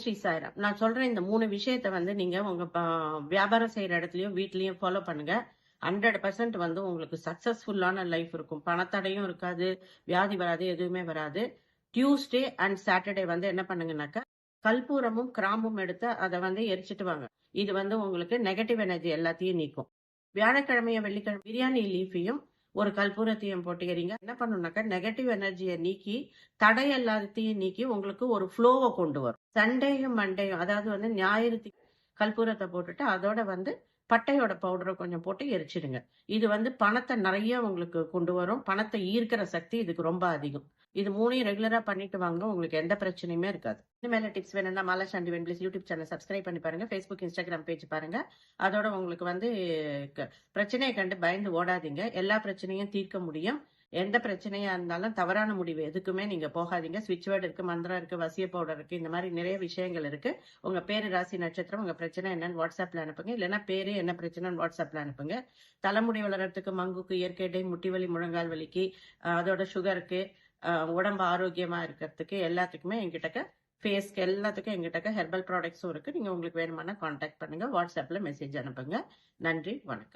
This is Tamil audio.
ஸ்ரீ சாய்ராம் நான் சொல்ற இந்த மூணு விஷயத்த வந்து நீங்க உங்க வியாபாரம் செய்யற இடத்துலயும் வீட்லயும் ஃபாலோ பண்ணுங்க. ஹண்ட்ரட் பர்சன்ட் வந்து உங்களுக்கு சக்சஸ்ஃபுல்லான லைஃப் இருக்கும். பணத்தடையும் இருக்காது வியாதி வராது எதுவுமே வராது. டியூஸ்டே அண்ட் சாட்டர்டே வந்து என்ன பண்ணுங்கனாக்கா கல்பூரமும் கிராம்பும் எடுத்து அதை வந்து எரிச்சிட்டு வாங்க. இது வந்து உங்களுக்கு நெகட்டிவ் எனர்ஜி எல்லாத்தையும் நீக்கும். வியாழக்கிழமையும் வெள்ளிக்கிழமை பிரியாணி லீஃபையும் ஒரு கற்பூரத்தையும் போட்டு என்ன பண்ணுனாக்கா நெகட்டிவ் எனர்ஜியை நீக்கி தடை எல்லாத்தையும் நீக்கி உங்களுக்கு ஒரு ஃப்ளோவை கொண்டு வரும். சண்டேயும் மண்டேயும் அதாவது வந்து ஞாயிறு கல்பூரத்தை கற்பூரத்தை போட்டுட்டு அதோட வந்து பட்டையோட பவுடரை கொஞ்சம் போட்டு எரிச்சிடுங்க. இது வந்து பணத்தை நிறைய உங்களுக்கு கொண்டு வரும். பணத்தை ஈர்க்கிற சக்தி இதுக்கு ரொம்ப அதிகம். இது மூணையும் ரெகுலரா பண்ணிட்டு வாங்க. உங்களுக்கு எந்த பிரச்சனையுமே இருக்காது. இந்த மேல டிப்ஸ் வேணும்னா மாலா சாண்டி வென்பிளிஸ் யூடியூப் சேனல் சப்ஸ்கிரைப் பண்ணி பாருங்க. ஃபேஸ்புக் இன்ஸ்டாகிராம் பேஜ் பாருங்க. அதோட உங்களுக்கு வந்து க- பிரச்சனையை கண்டு பயந்து ஓடாதீங்க. எல்லா பிரச்சனையும் தீர்க்க முடியும். எந்த பிரச்சனையா இருந்தாலும் தவறான முடிவு எதுக்குமே நீங்க போகாதீங்க. ஸ்விட்ச் வேர்டு இருக்கு மந்திரம் இருக்கு வசிய பவுடர் இருக்கு இந்த மாதிரி நிறைய விஷயங்கள் இருக்கு. உங்க பேரு ராசி நட்சத்திரம் உங்க பிரச்சனை என்னன்னு வாட்ஸ்அப்ல அனுப்புங்க. இல்லைன்னா பேரு என்ன பிரச்சனைன்னு வாட்ஸ்அப்ல அனுப்புங்க. தலைமுடி வளர்றதுக்கு மங்குக்கு இயற்கை டை முட்டி வலி முழங்கால் வலிக்கு அதோட சுகருக்கு உடம்பு ஆரோக்கியமா இருக்கிறதுக்கு எல்லாத்துக்குமே எங்கிட்டக்க ஃபேஸ்க்கு எல்லாத்துக்கும் எங்கிட்டக்க ஹெர்பல் ப்ராடக்ட்ஸும் இருக்கு. நீங்க உங்களுக்கு வேணுமானா காண்டாக்ட் பண்ணுங்க. வாட்ஸ்அப்ல மெசேஜ் அனுப்புங்க. நன்றி வணக்கம்.